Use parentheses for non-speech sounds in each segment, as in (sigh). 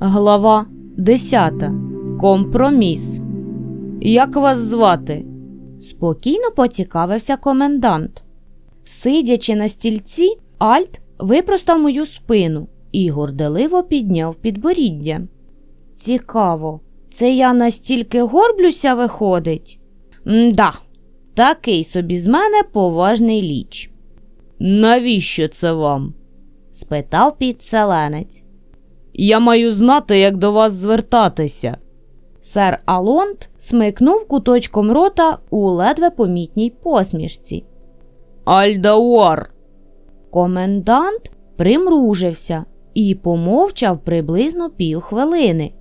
Глава 10. Компроміс. Як вас звати? Спокійно поцікавився комендант. Сидячи на стільці, Альт випростав мою спину і горделиво підняв підборіддя. Цікаво, це я настільки горблюся виходить? Мда, такий собі з мене поважний ліч. Навіщо це вам? спитав підселенець. Я маю знати, як до вас звертатися. Сер Алонт смикнув куточком рота у ледве помітній посмішці. Альдауар. Комендант примружився і помовчав приблизно півхвилини.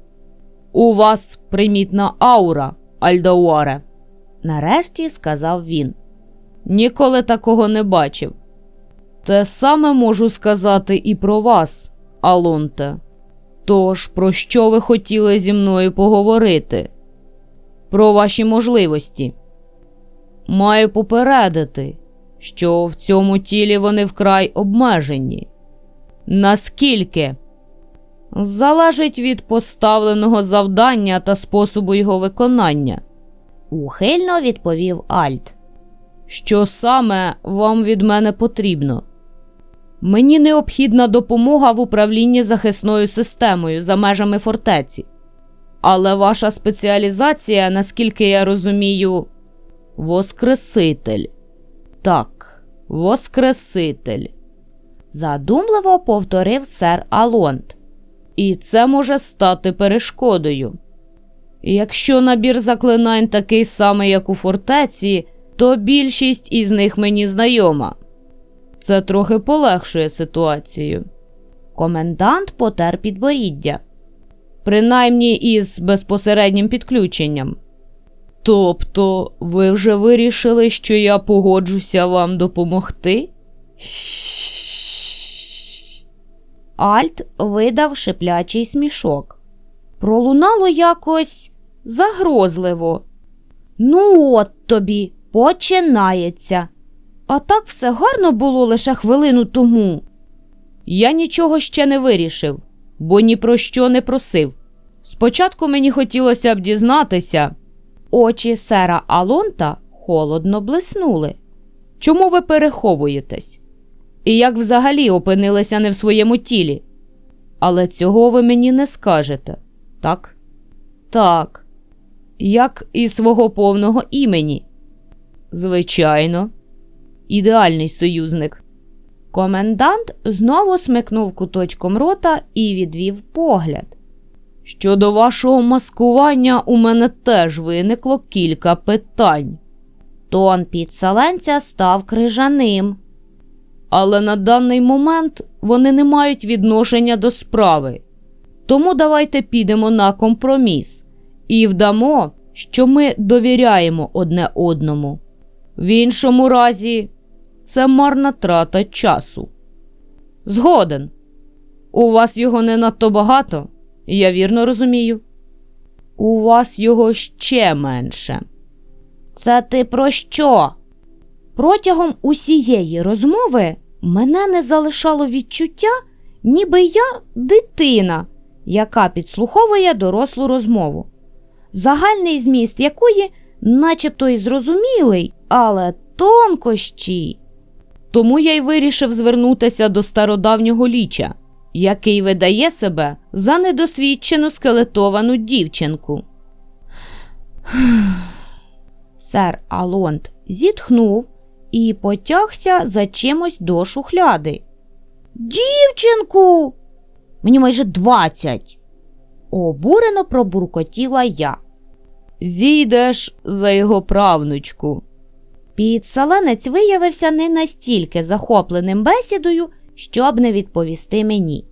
У вас примітна аура, Альдауаре, нарешті сказав він. Ніколи такого не бачив. Те саме можу сказати і про вас, Алонте. Тож, про що ви хотіли зі мною поговорити? Про ваші можливості. Маю попередити, що в цьому тілі вони вкрай обмежені. Наскільки? Залежить від поставленого завдання та способу його виконання, ухильно відповів Альт. Що саме вам від мене потрібно? Мені необхідна допомога в управлінні захисною системою за межами фортеці. Але ваша спеціалізація, наскільки я розумію, Воскреситель. Так, Воскреситель. Задумливо повторив сер Алонт. І це може стати перешкодою. Якщо набір заклинань такий самий, як у фортеці, то більшість із них мені знайома. Це трохи полегшує ситуацію. Комендант потер підборіддя, принаймні із безпосереднім підключенням. Тобто, ви вже вирішили, що я погоджуся вам допомогти? Альт видав шиплячий смішок. Пролунало якось загрозливо. Ну, от тобі, починається. А так все гарно було лише хвилину тому. Я нічого ще не вирішив, бо ні про що не просив. Спочатку мені хотілося б дізнатися. Очі сера Алонта холодно блиснули. Чому ви переховуєтесь? І як взагалі опинилися не в своєму тілі? Але цього ви мені не скажете, так? Так. Як і свого повного імені? Звичайно ідеальний союзник. Комендант знову смикнув куточком рота і відвів погляд. Щодо вашого маскування, у мене теж виникло кілька питань. Тон підселенця став крижаним. Але на даний момент вони не мають відношення до справи. Тому давайте підемо на компроміс і вдамо, що ми довіряємо одне одному. В іншому разі це марна трата часу. Згоден. У вас його не надто багато, я вірно розумію. У вас його ще менше. Це ти про що? Протягом усієї розмови мене не залишало відчуття, ніби я дитина, яка підслуховує дорослу розмову, загальний зміст якої, начебто й зрозумілий, але тонкощі. Тому я й вирішив звернутися до стародавнього ліча, який видає себе за недосвідчену скелетовану дівчинку. (sighs) Сер Алонт зітхнув і потягся за чимось до шухляди. Дівчинку! Мені майже двадцять. Обурено пробуркотіла я. Зійдеш за його правнучку. Підселенець виявився не настільки захопленим бесідою, щоб не відповісти мені.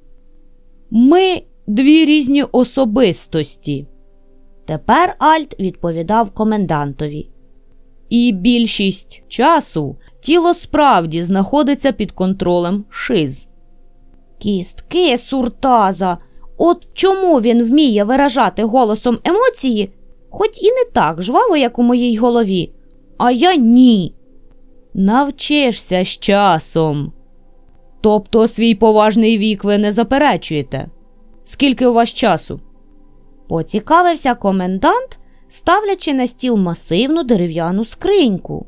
Ми дві різні особистості. Тепер Альт відповідав комендантові. І більшість часу тіло справді знаходиться під контролем шиз. Кістки суртаза. От чому він вміє виражати голосом емоції, хоч і не так жваво, як у моїй голові, а я ні. Навчишся з часом. Тобто свій поважний вік ви не заперечуєте? Скільки у вас часу? Поцікавився комендант, ставлячи на стіл масивну дерев'яну скриньку.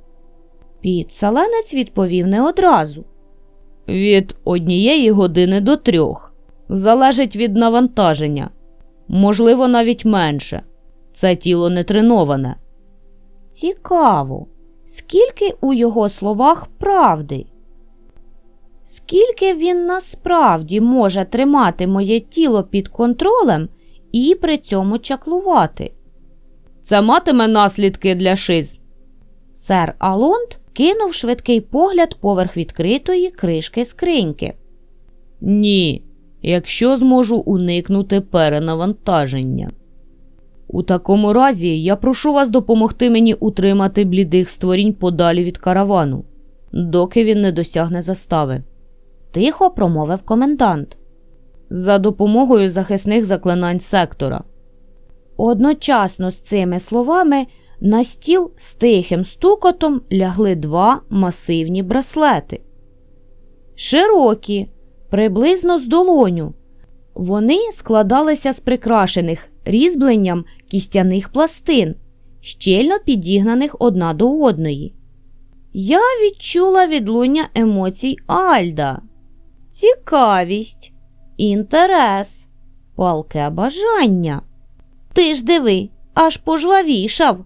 Підсаленець відповів не одразу. Від однієї години до трьох. Залежить від навантаження. Можливо, навіть менше. Це тіло не треноване. Цікаво, скільки у його словах правди? Скільки він насправді може тримати моє тіло під контролем і при цьому чаклувати? Це матиме наслідки для шиз. Сер Алонд кинув швидкий погляд поверх відкритої кришки скриньки. Ні, якщо зможу уникнути перенавантаження. У такому разі я прошу вас допомогти мені утримати блідих створінь подалі від каравану, доки він не досягне застави. Тихо промовив комендант. За допомогою захисних заклинань сектора. Одночасно з цими словами на стіл з тихим стукотом лягли два масивні браслети. Широкі, приблизно з долоню. Вони складалися з прикрашених різьбленням кістяних пластин, щільно підігнаних одна до одної. Я відчула відлуння емоцій Альда, цікавість, інтерес, палке бажання. Ти ж диви, аж пожвавішав.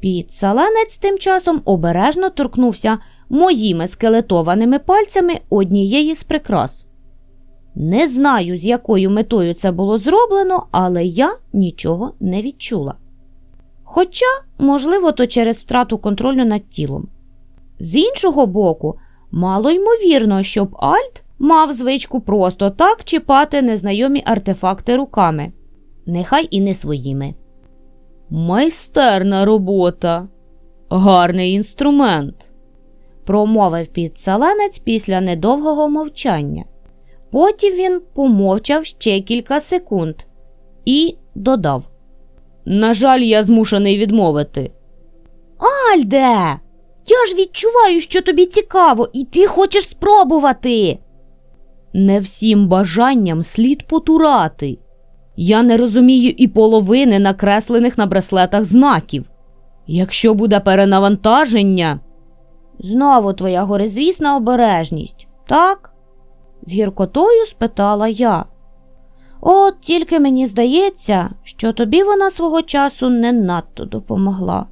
Підсаленець тим часом обережно торкнувся моїми скелетованими пальцями однієї з прикрас. Не знаю, з якою метою це було зроблено, але я нічого не відчула. Хоча, можливо, то через втрату контролю над тілом. З іншого боку, мало ймовірно, щоб Альт мав звичку просто так чіпати незнайомі артефакти руками, нехай і не своїми. Майстерна робота, гарний інструмент. промовив підсаленець після недовгого мовчання. Потім він помовчав ще кілька секунд і додав: На жаль, я змушений відмовити. Альде, я ж відчуваю, що тобі цікаво, і ти хочеш спробувати. Не всім бажанням слід потурати. Я не розумію і половини накреслених на браслетах знаків. Якщо буде перенавантаження, Знову твоя горизвісна обережність, так? З гіркотою спитала я. От тільки мені здається, що тобі вона свого часу не надто допомогла.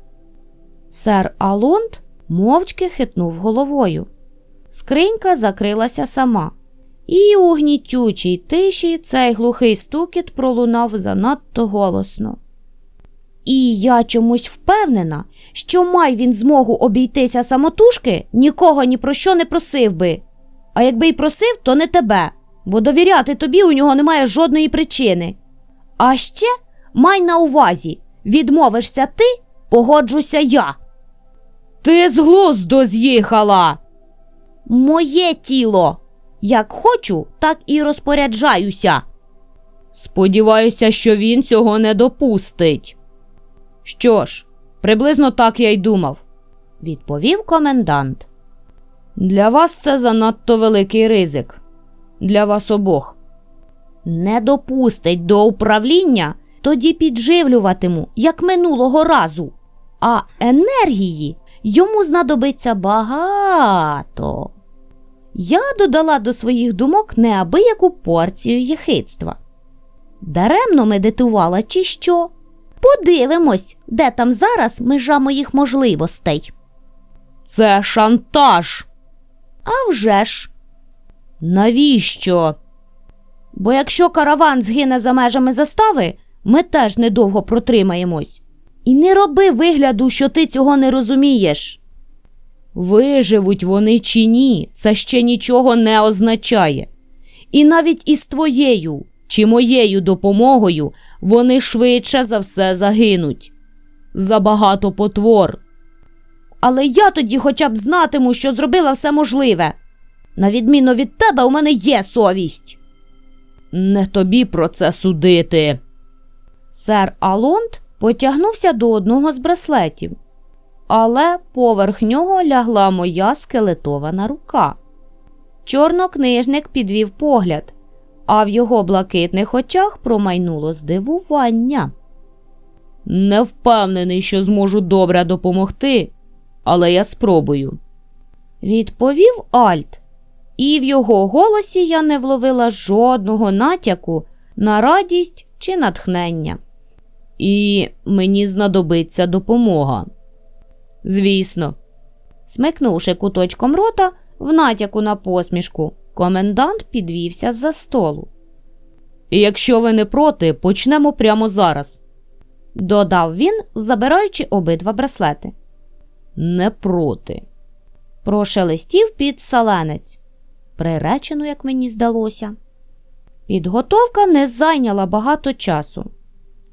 Сер Алонд мовчки хитнув головою. Скринька закрилася сама, і у гнітючій тиші цей глухий стукіт пролунав занадто голосно. І я чомусь впевнена, що май він змогу обійтися самотужки, нікого ні про що не просив би. А якби й просив, то не тебе, бо довіряти тобі у нього немає жодної причини. А ще май на увазі, відмовишся ти, погоджуся я. ти з глузду з'їхала. Моє тіло. Як хочу, так і розпоряджаюся. Сподіваюся, що він цього не допустить. Що ж, приблизно так я й думав. відповів комендант. Для вас це занадто великий ризик. Для вас обох. Не допустить до управління, тоді підживлюватиму, як минулого разу. А енергії йому знадобиться багато. Я додала до своїх думок неабияку порцію єхидства. Даремно медитувала, чи що? Подивимось, де там зараз межа моїх можливостей. Це шантаж. А вже ж, Навіщо? бо якщо караван згине за межами застави, ми теж недовго протримаємось. І не роби вигляду, що ти цього не розумієш. Виживуть вони чи ні, це ще нічого не означає. І навіть із твоєю чи моєю допомогою вони швидше за все загинуть. Забагато потвор. Але я тоді хоча б знатиму, що зробила все можливе. На відміну від тебе, у мене є совість. Не тобі про це судити. Сер Алонд потягнувся до одного з браслетів, але поверх нього лягла моя скелетована рука. Чорнокнижник підвів погляд, а в його блакитних очах промайнуло здивування. Не впевнений, що зможу добре допомогти, але я спробую. Відповів Альт, і в його голосі я не вловила жодного натяку на радість чи натхнення. І мені знадобиться допомога. Звісно, Смикнувши куточком рота в натяку на посмішку, комендант підвівся з-за столу. і якщо ви не проти, почнемо прямо зараз. Додав він, забираючи обидва браслети. Не проти. Прошелестів підсаленець. Приречено, як мені здалося. Підготовка не зайняла багато часу.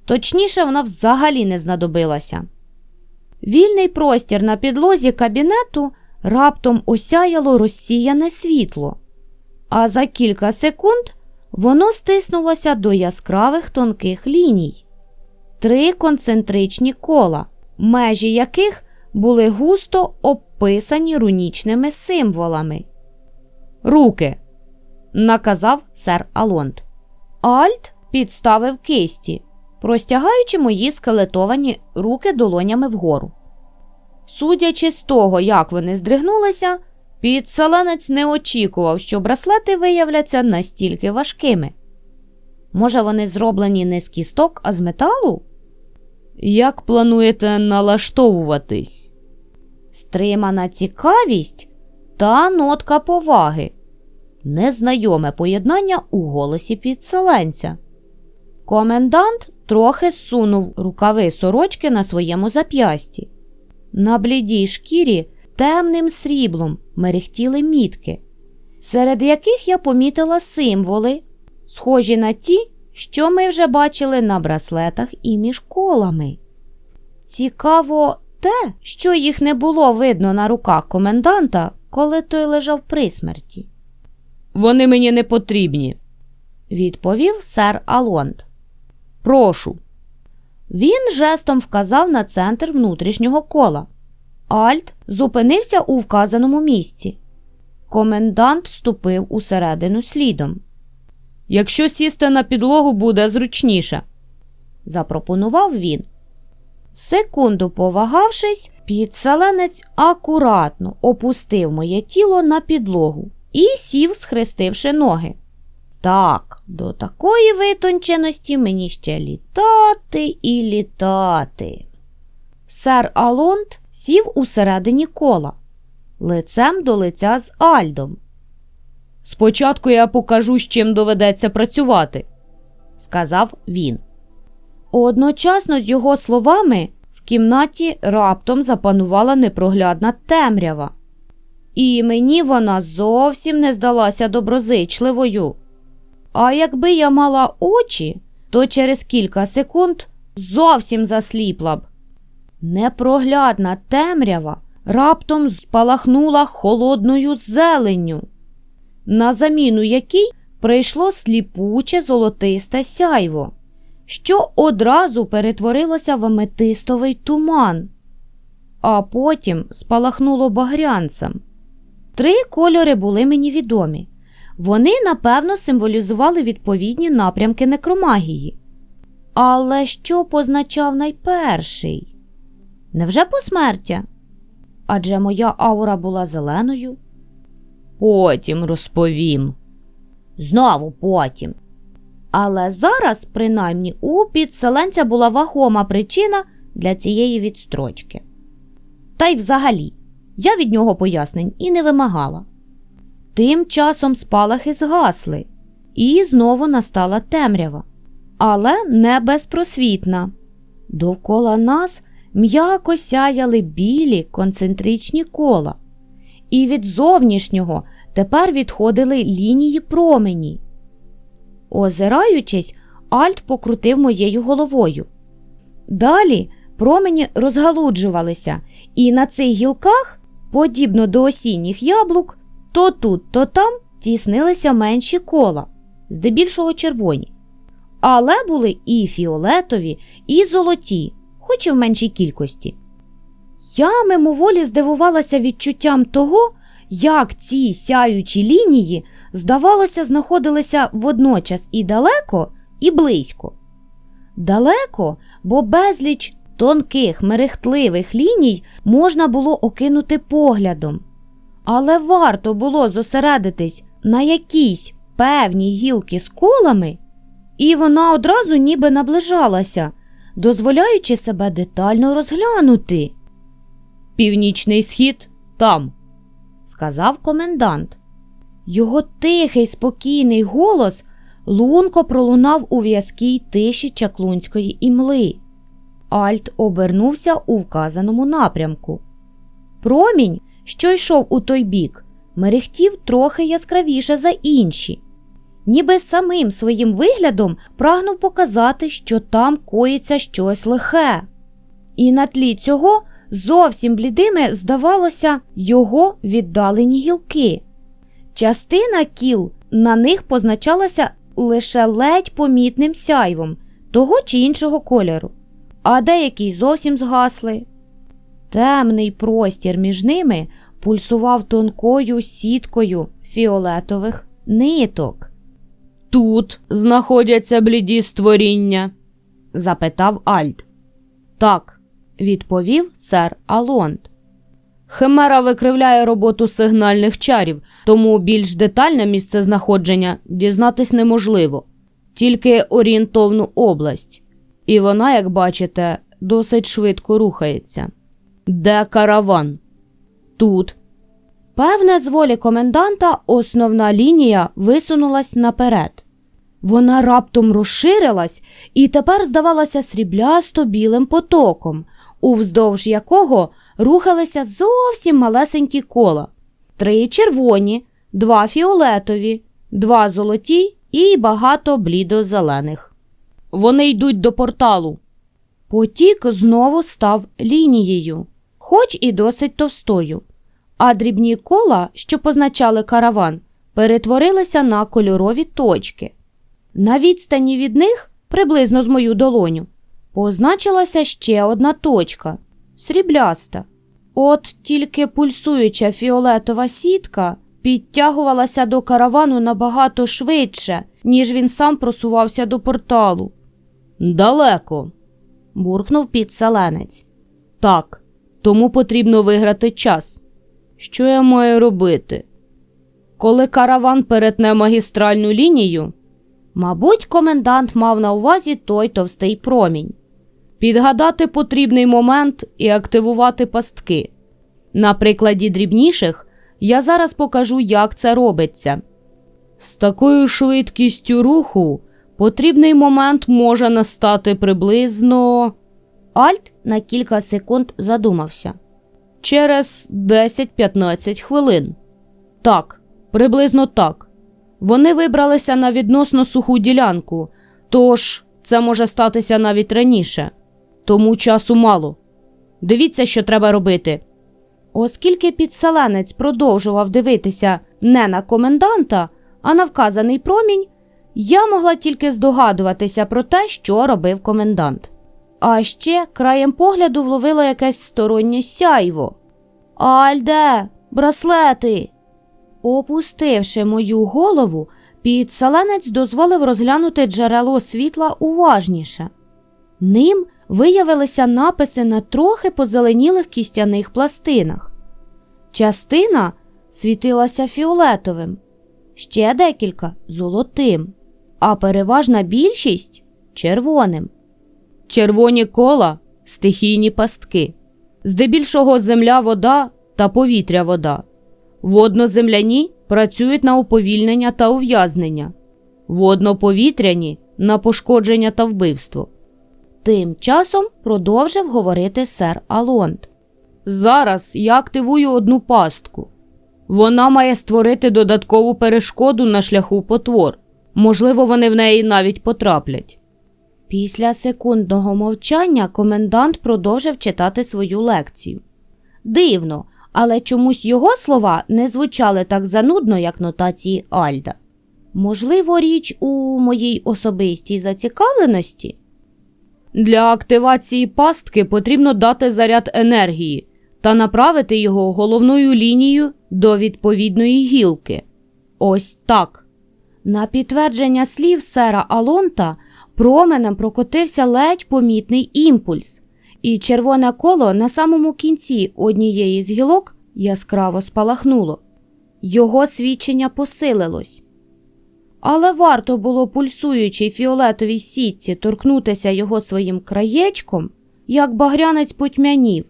Точніше, вона взагалі не знадобилася. Вільний простір на підлозі кабінету раптом осяяло розсіяне світло, а за кілька секунд воно стиснулося до яскравих тонких ліній. Три концентричні кола, межі яких були густо обписані рунічними символами. Руки. Наказав сер Алонд. Альт підставив кисті, простягаючи мої скелетовані руки долонями вгору. Судячи з того, як вони здригнулися, підселенець не очікував, що браслети виявляться настільки важкими. Може, вони зроблені не з кісток, а з металу? Як плануєте налаштовуватись? Стримана цікавість та нотка поваги. Незнайоме поєднання у голосі підселенця. Комендант трохи сунув рукави сорочки на своєму зап'ясті. На блідій шкірі темним сріблом мерехтіли мітки, серед яких я помітила символи, схожі на ті, що ми вже бачили на браслетах і між колами. Цікаво те, що їх не було видно на руках коменданта, коли той лежав при смерті, Вони мені не потрібні. відповів сер Алонд. Прошу. Він жестом вказав на центр внутрішнього кола. Альт зупинився у вказаному місці. Комендант вступив усередину слідом. Якщо сісти на підлогу, буде зручніше. запропонував він. Секунду повагавшись, підселенець акуратно опустив моє тіло на підлогу і сів, схрестивши ноги. Так, до такої витонченості мені ще літати і літати. Сер Алонд сів усередині кола, лицем до лиця з Альдом, Спочатку я покажу, з чим доведеться працювати. сказав він. Одночасно з його словами в кімнаті раптом запанувала непроглядна темрява, і мені вона зовсім не здалася доброзичливою. А якби я мала очі, то через кілька секунд зовсім засліпла б. Непроглядна темрява раптом спалахнула холодною зеленню, на заміну якій прийшло сліпуче золотисте сяйво, що одразу перетворилося в аметистовий туман, а потім спалахнуло багрянцем. Три кольори були мені відомі. Вони, напевно, символізували відповідні напрямки некромагії. Але що позначав найперший? Невже посмертя? Адже моя аура була зеленою. Потім розповім. Знову потім. Але зараз, принаймні, у підселенця була вагома причина для цієї відстрочки. Та й взагалі, я від нього пояснень і не вимагала. Тим часом спалахи згасли, і знову настала темрява, але не безпросвітна. Довкола нас м'яко сяяли білі концентричні кола, і від зовнішнього тепер відходили лінії промені. Озираючись, Альт покрутив моєю головою. Далі промені розгалуджувалися, і на цих гілках, подібно до осінніх яблук, то тут, то там тіснилися менші кола, здебільшого червоні. Але були і фіолетові, і золоті, хоч і в меншій кількості. Я мимоволі здивувалася відчуттям того, як ці сяючі лінії, здавалося, знаходилися водночас і далеко, і близько. Далеко, бо безліч тонких мерехтливих ліній можна було окинути поглядом. Але варто було зосередитись на якійсь певній гілки з колами, і вона одразу ніби наближалася, дозволяючи себе детально розглянути, Північний схід там. сказав комендант. Його тихий, спокійний голос лунко пролунав у в'язкій тиші чаклунської імли. Альт обернувся у вказаному напрямку. Промінь, що йшов у той бік, мерехтів трохи яскравіше за інші, ніби самим своїм виглядом прагнув показати, що там коїться щось лихе. І на тлі цього зовсім блідими здавалося його віддалені гілки. Частина кіл на них позначалася лише ледь помітним сяйвом того чи іншого кольору, а деякі зовсім згасли. Темний простір між ними пульсував тонкою сіткою фіолетових ниток, Тут знаходяться бліді створіння. запитав Альт. Так, відповів сер Алонд. Химера викривляє роботу сигнальних чарів, тому більш детальне місце знаходження дізнатись неможливо, тільки орієнтовну область. І вона, як бачите, досить швидко рухається. Де караван? Тут. Певне, з волі коменданта основна лінія висунулась наперед. Вона раптом розширилась і тепер здавалася сріблясто білим потоком, увздовж якого рухалися зовсім малесенькі кола: три червоні, два фіолетові, два золоті і багато блідо-зелених. Вони йдуть до порталу. Потік знову став лінією, хоч і досить товстою, а дрібні кола, що позначали караван, перетворилися на кольорові точки. На відстані від них, приблизно з мою долоню, позначилася ще одна точка срібляста. От тільки пульсуюча фіолетова сітка підтягувалася до каравану набагато швидше, ніж він сам просувався до порталу Далеко. буркнув підселенець. Так, тому потрібно виграти час. Що я маю робити? Коли караван перетне магістральну лінію, Мабуть, комендант мав на увазі той товстий промінь. Підгадати потрібний момент і активувати пастки. На прикладі дрібніших я зараз покажу, як це робиться. З такою швидкістю руху потрібний момент може настати приблизно Альт на кілька секунд задумався. через 10-15 хвилин. Так, приблизно так. Вони вибралися на відносно суху ділянку, тож це може статися навіть раніше. Тому часу мало. Дивіться, що треба робити. Оскільки підселенець продовжував дивитися не на коменданта, а на вказаний промінь, я могла тільки здогадуватися про те, що робив комендант. А ще краєм погляду вловила якесь стороннє сяйво. Альде, браслети. Опустивши мою голову, підселенець дозволив розглянути джерело світла уважніше. Ним виявилися написи на трохи позеленілих кістяних пластинах. Частина світилася фіолетовим, ще декілька золотим, а переважна більшість червоним. Червоні кола стихійні пастки. Здебільшого земля вода та повітря вода. Водноземляні працюють на уповільнення та ув'язнення, водноповітряні на пошкодження та вбивство. Тим часом продовжив говорити сер Алонд. Зараз я активую одну пастку. Вона має створити додаткову перешкоду на шляху потвор. Можливо, вони в неї навіть потраплять. Після секундного мовчання комендант продовжив читати свою лекцію. Дивно, але чомусь його слова не звучали так занудно, як нотації Альда. Можливо, річ у моїй особистій зацікавленості? Для активації пастки потрібно дати заряд енергії, та направити його головною лінією до відповідної гілки. Ось так. На підтвердження слів сера Алонта променем прокотився ледь помітний імпульс, і червоне коло на самому кінці однієї з гілок яскраво спалахнуло. Його свідчення посилилось. Але варто було пульсуючій фіолетовій сітці торкнутися його своїм краєчком, як багрянець потьмянів,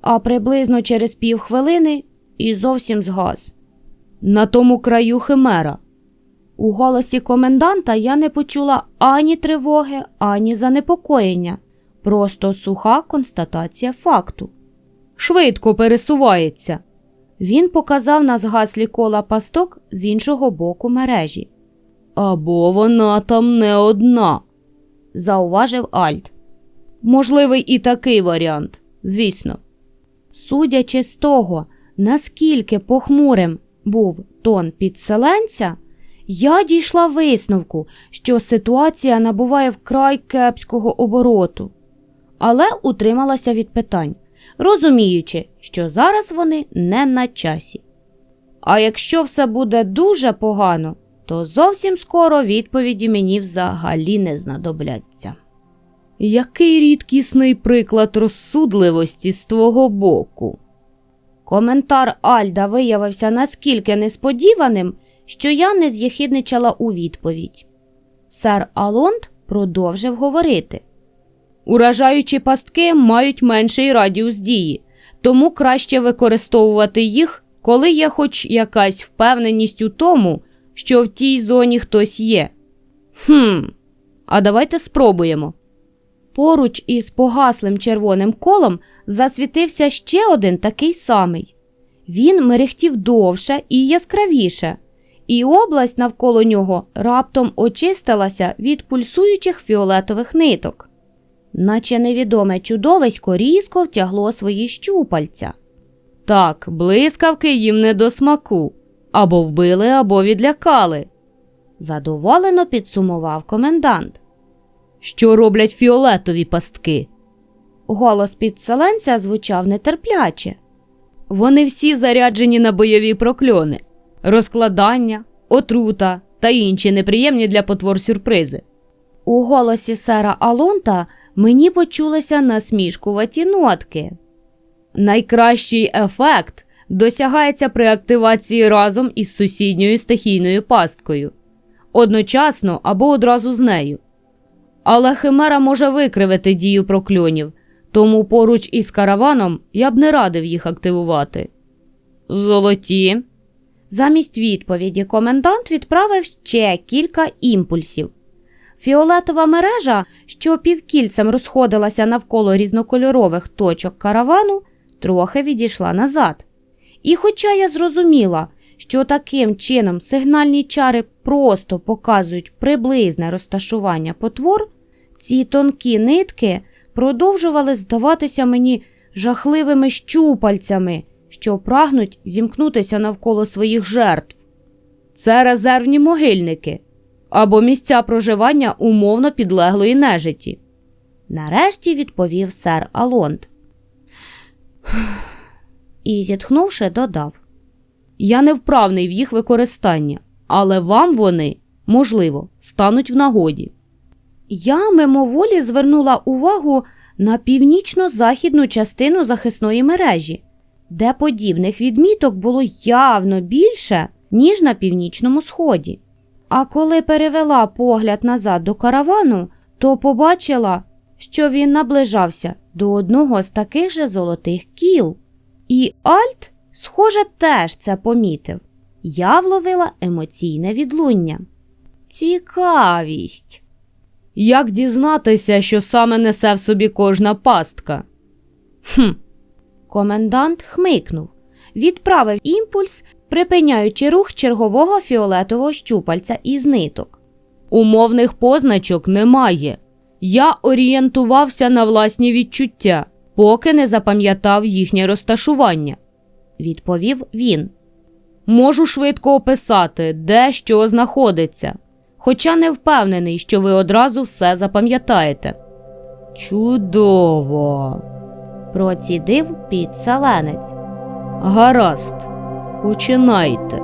а приблизно через півхвилини і зовсім згас. На тому краю химера. У голосі коменданта я не почула ані тривоги, ані занепокоєння, просто суха констатація факту. Швидко пересувається. Він показав на згаслі кола пасток з іншого боку мережі, Або вона там не одна. зауважив Альт. Можливий і такий варіант, звісно. Судячи з того, наскільки похмурим був тон підселенця, я дійшла висновку, що ситуація набуває вкрай кепського обороту, але утрималася від питань, розуміючи, що зараз вони не на часі. А якщо все буде дуже погано, то зовсім скоро відповіді мені взагалі не знадобляться. Який рідкісний приклад розсудливості з твого боку. Коментар Альда виявився наскільки несподіваним, що я не з'єхідничала у відповідь. Сер Алонд продовжив говорити. Уражаючі пастки мають менший радіус дії, тому краще використовувати їх, коли є хоч якась впевненість у тому, що в тій зоні хтось є. Хм, а давайте спробуємо. Поруч із погаслим червоним колом засвітився ще один такий самий. Він мерехтів довше і яскравіше, і область навколо нього раптом очистилася від пульсуючих фіолетових ниток, наче невідоме чудовисько різко втягло свої щупальця. Так, блискавки їм не до смаку. Або вбили, або відлякали. Задоволено підсумував комендант. Що роблять фіолетові пастки? Голос підселенця звучав нетерпляче. Вони всі заряджені на бойові прокльони, розкладання, отрута та інші неприємні для потвор сюрпризи. У голосі сера Алонта мені почулися насмішкуваті нотки. Найкращий ефект досягається при активації разом із сусідньою стихійною пасткою, одночасно або одразу з нею. Але химера може викривити дію прокльонів, тому поруч із караваном я б не радив їх активувати. Золоті. Замість відповіді комендант відправив ще кілька імпульсів. Фіолетова мережа, що півкільцем розходилася навколо різнокольорових точок каравану, трохи відійшла назад. І хоча я зрозуміла, що таким чином сигнальні чари просто показують приблизне розташування потвор, ці тонкі нитки продовжували здаватися мені жахливими щупальцями, що прагнуть зімкнутися навколо своїх жертв. Це резервні могильники або місця проживання умовно підлеглої нежиті. Нарешті відповів сер Алонд. І, зітхнувши, додав. Я не вправний в їх використанні, але вам вони, можливо, стануть в нагоді. Я мимоволі звернула увагу на північно-західну частину захисної мережі, де подібних відміток було явно більше, ніж на північному сході. А коли перевела погляд назад до каравану, то побачила, що він наближався до одного з таких же золотих кіл. І Альт, схоже, теж це помітив. Я вловила емоційне відлуння. Цікавість. Як дізнатися, що саме несе в собі кожна пастка? Хм, Комендант хмикнув, відправив імпульс, припиняючи рух чергового фіолетового щупальця із ниток. умовних позначок немає. Я орієнтувався на власні відчуття, поки не запам'ятав їхнє розташування. Відповів він. Можу швидко описати, де що знаходиться, хоча не впевнений, що ви одразу все запам'ятаєте. Чудово. процідив підселенець. Гаразд, починайте.